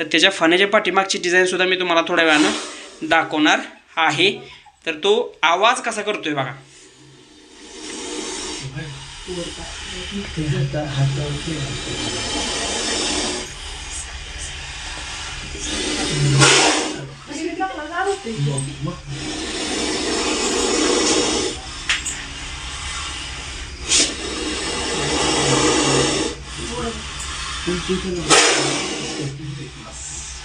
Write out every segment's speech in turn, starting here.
तर त्याच्या फण्याच्या पाठीमागची डिझाईनसुद्धा मी तुम्हाला थोड्या वेळानं दाखवणार आहे. तर तो आवाज कसा करतोय बघा.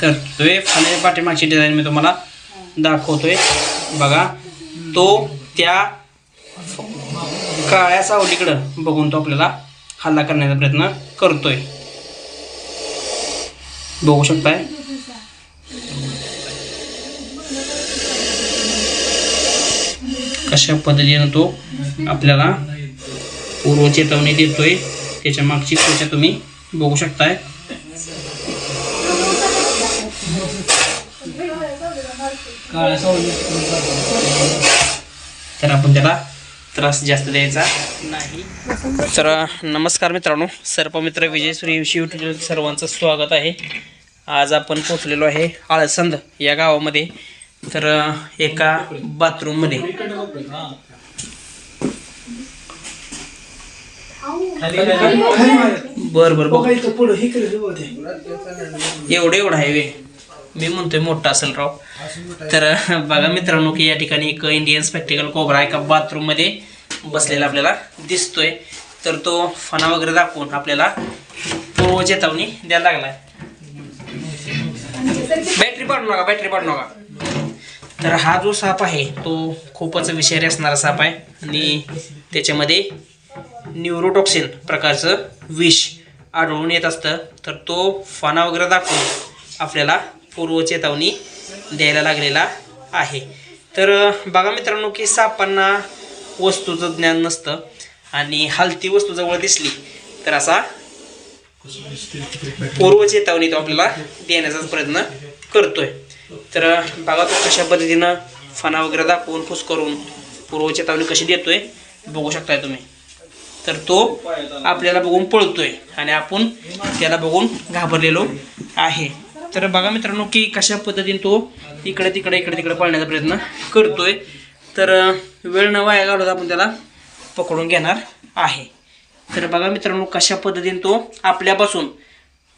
तर तो फण्याच्या पाठीमागची डिझाईन मी तुम्हाला दाखवतोय. बघा तो त्या काळ्या सावलीकडं बघून तो आपल्याला हल्ला करण्याचा प्रयत्न करतोय. बघू शकताय. कशा पद्धतीनं तो आपल्याला पूर्व चेतावणी देतोय त्याच्या मागची त्वचा तुम्ही बघू शकताय. तर आपण त्याला त्रास जास्त द्यायचा. नाही तर नमस्कार मित्रांनो सर्पमित्र विजय सूर्यवंशी युट्यूब सर्वांचं स्वागत आहे. आज आपण पोचलेलो आहे आळसंद या गावामध्ये. तर एका बाथरूममध्ये बर बर बघ. एवढं एवढं आहे वे मी म्हणतोय मोठा असेल राव. तर बघा मित्रांनो की या ठिकाणी एक इंडियन स्पेक्टिकल कोबरा एका बाथरूममध्ये बसलेला आपल्याला दिसतोय. तर तो फणा वगैरे दाखवून आपल्याला तो चेतावणी द्यायला लागलाय. बॅटरी पाडू नका बॅटरी पाडू नका. तर हा जो साप आहे तो खूपच विषारी असणारा साप आहे. आणि त्याच्यामध्ये न्यूरोटॉक्सिन प्रकारचं विष आढळून येत असतं. तर तो फणा वगैरे दाखवून आपल्याला पूर्व चेतावणी द्यायला लागलेला आहे. तर बघा मित्रांनो की सापांना वस्तूचं ज्ञान नसतं आणि हलती वस्तू जवळ दिसली तर असा पूर्व चेतावणी तो आपल्याला देण्याचाच प्रयत्न करतोय. तर बघा तो कशा पद्धतीनं फणा वगैरे दाखवून फुस करून पूर्व चेतावणी कशी देतोय बघू शकताय तुम्ही. तर तो आपल्याला बघून पळतोय आणि आपण त्याला बघून घाबरलेलो आहे. तर बघा मित्रांनो की कशा पद्धतीने तो इकडे तिकडे इकडे तिकडे पळण्याचा प्रयत्न करतोय. तर वेळ न वाया घालवता आपण त्याला पकडून घेणार आहे. तर बघा मित्रांनो कशा पद्धतीने तो आपल्यापासून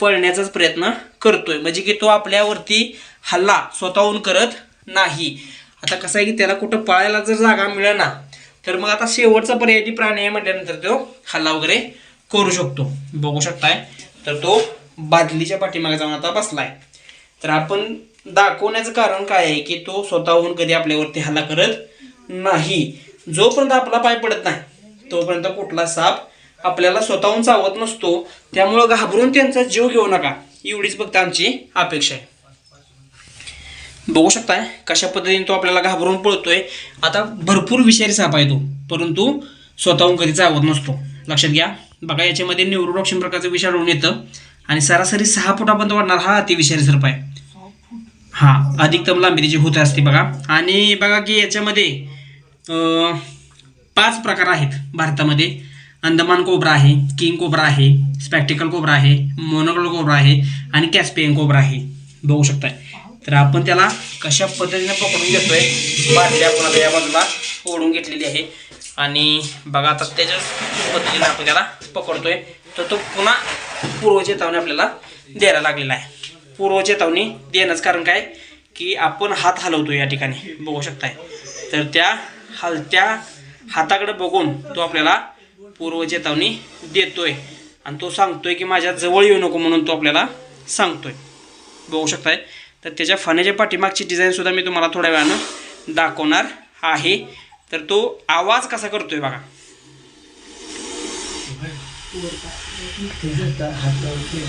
पळण्याचाच प्रयत्न करतोय. म्हणजे की तो आपल्यावरती हल्ला स्वतःहून करत नाही. आता कसं आहे की त्याला कुठं पळायला जर जागा मिळेना तर मग आता शेवटचा पर्यायी प्राणी आहे म्हटल्यानंतर तो हल्ला वगैरे करू शकतो. बघू शकताय. तर तो बादलीच्या पाठीमागे जाऊन आता बसलाय. तर आपण दाखवण्याचं कारण काय आहे की तो स्वतःहून कधी आपल्यावरती हल्ला करत नाही. जोपर्यंत आपला पाय पडत नाही तोपर्यंत कुठला साप आपल्याला स्वतःहून चावत नसतो. त्यामुळं घाबरून त्यांचा जीव घेऊ नका. एवढीच फक्त आमची अपेक्षा आहे. बघू शकताय कशा पद्धतीने तो आपल्याला घाबरून पळतोय. आता भरपूर विषारी साप आहे तो परंतु स्वतःहून कधी चावत नसतो. लक्षात घ्या. बघा याच्यामध्ये न्यूरोडॉक्शन प्रकारचं विषाणू येतं. आणि सरासरी सहा फुटापर्यंत वाढणार हा अतिविषारी सर्प आहे. हा अधिकतम लांबी त्याची होत असते बघा. आणि बघा की याच्यामध्ये पाच प्रकार आहेत भारतामध्ये. अंदमान कोबरा आहे किंग कोबरा आहे स्पॅक्टिकल कोबरा आहे मोनोकल कोबरा आहे आणि कॅस्पियन कोबरा आहे. बघू शकताय. तर आपण त्याला कशा पद्धतीने पकडून घेतोय बाटली आपण आता या बाजूला ओढून घेतलेली आहे. आणि बघा आता त्याच्याच पद्धतीने आपण त्याला पकडतोय. तर तो पुन्हा पूर्व चेतावणी आपल्याला द्यायला लागलेला आहे. पूर्व चेतावणी देण्याचं कारण काय? की आपण हात हलवतो या ठिकाणी बघू शकताय. तर त्या हलत्या हाताकडे बघून तो आपल्याला पूर्व चेतावणी देतोय. आणि तो सांगतोय की माझ्या जवळ येऊ नको म्हणून तो आपल्याला सांगतोय. बघू शकताय? तर त्याच्या फण्याच्या पाठीमागची डिझाईनसुद्धा मी तुम्हाला थोड्या वेळानं दाखवणार आहे. तर तो आवाज कसा करतोय बघा. 削った葉っぱをきて。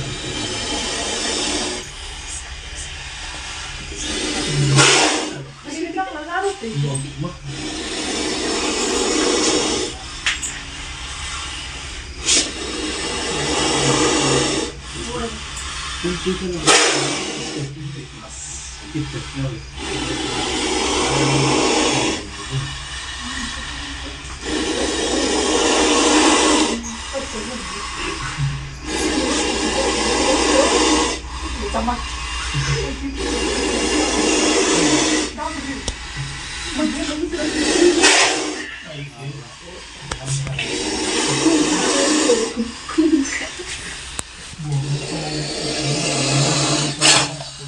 きます。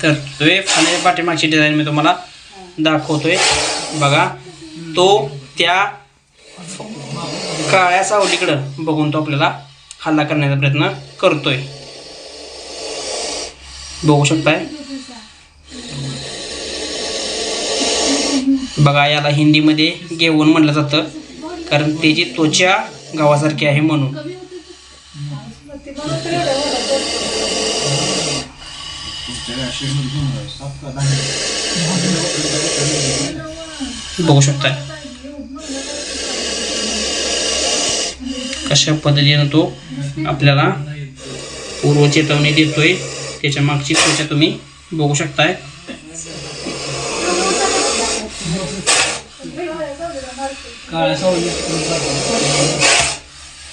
तर तो फाण्याच्या पाठीमागची डिझाईन मी तुम्हाला दाखवतोय. बघा तो त्या काळ्या सावलीकडं बघून तो आपल्याला हल्ला करण्याचा प्रयत्न करतोय. बघू शकताय? बघा याला हिंदीमध्ये घेऊन म्हणलं जातं. कारण त्याची त्वचा गावासारखी आहे म्हणून. बघू शकता कशा पद्धतीनं तो आपल्याला पूर्व चेतवणी देतोय त्याच्या मागची त्वचा तुम्ही बघू शकताय.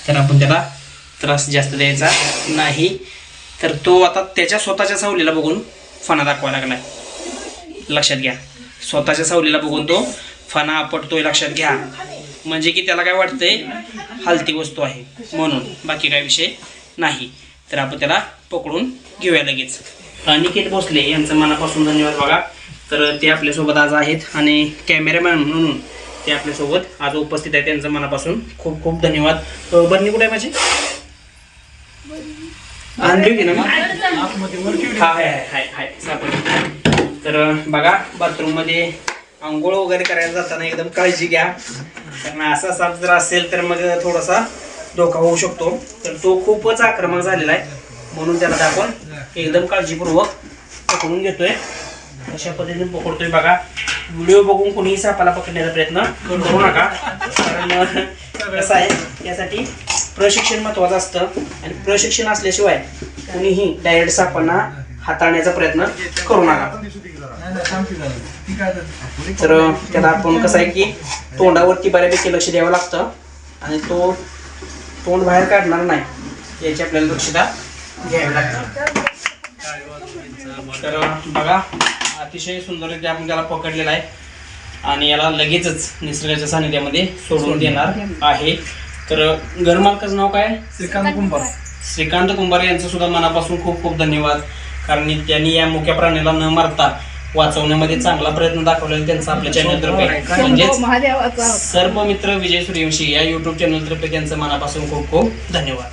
तर आपण त्याला त्रास जास्त द्यायचा नाही. तर तो आता त्याच्या स्वतःच्या सावलीला बघून फणा दाखवा लागलाय. लक्षात घ्या. स्वतःच्या सावलीला बघून तो फणा आपटतोय लक्षात घ्या. म्हणजे की त्याला काय वाटतंय? हलती वस्तू आहे. म्हणून बाकी काय विषय नाही. तर आपण त्याला पकडून घेऊया लगेच. अनिकेत भोसले यांचं मनापासून धन्यवाद बघा. तर ते आपल्यासोबत आज आहेत आणि कॅमेरामॅन म्हणून ते आपल्यासोबत आज उपस्थित आहे. त्यांचं मनापासून खूप खूप धन्यवाद. बरणी कुठे आहे माझी? आणली होती ना मी हाय हाय हाय हाय. सापडली. तर बघा बाथरूममध्ये आंघोळ वगैरे करायला जाताना एकदम काळजी घ्या. कारण असा साप जर असेल तर मग थोडासा धोका होऊ शकतो. तर तो खूपच आक्रमक झालेला आहे. म्हणून त्याला आपण एकदम काळजीपूर्वक पकडून घेतोय. अशा पद्धतीने पकडतोय बघा. व्हिडिओ बघून कोणीही सापाला पकडण्याचा प्रयत्न करू नका. कारण कसं आहे त्यासाठी प्रशिक्षण महत्वाचं असतं. आणि प्रशिक्षण असल्याशिवाय कुणीही डायरेक्ट सापांना हाताळण्याचा प्रयत्न करू नका. तर त्याला आपण कसं आहे की तोंडावरती बऱ्यापैकी लक्ष द्यावं लागतं. आणि तो तोंड बाहेर काढणार नाही याची आपल्याला लक्षता घ्यावी लागतं. तर बघा. अतिशय सुंदररित्या आपण त्याला पकडलेला आहे. आणि याला लगेचच निसर्गाच्या सानिध्यामध्ये सोडून देणार आहे. तर घरमालकाचं नाव काय? श्रीकांत कुंभार. श्रीकांत कुंभार यांचं सुद्धा मनापासून खूप खूप धन्यवाद. कारण त्यांनी या मुख्या प्राण्याला न मारता वाचवण्यामध्ये चांगला प्रयत्न दाखवलेला त्यांचा आपल्या चॅनल तर्फे म्हणजेच महादेवाचा सर्पमित्र विजय सूर्यवंशी या युट्यूब चॅनल तर्फे त्यांचं मनापासून खूप खूप धन्यवाद.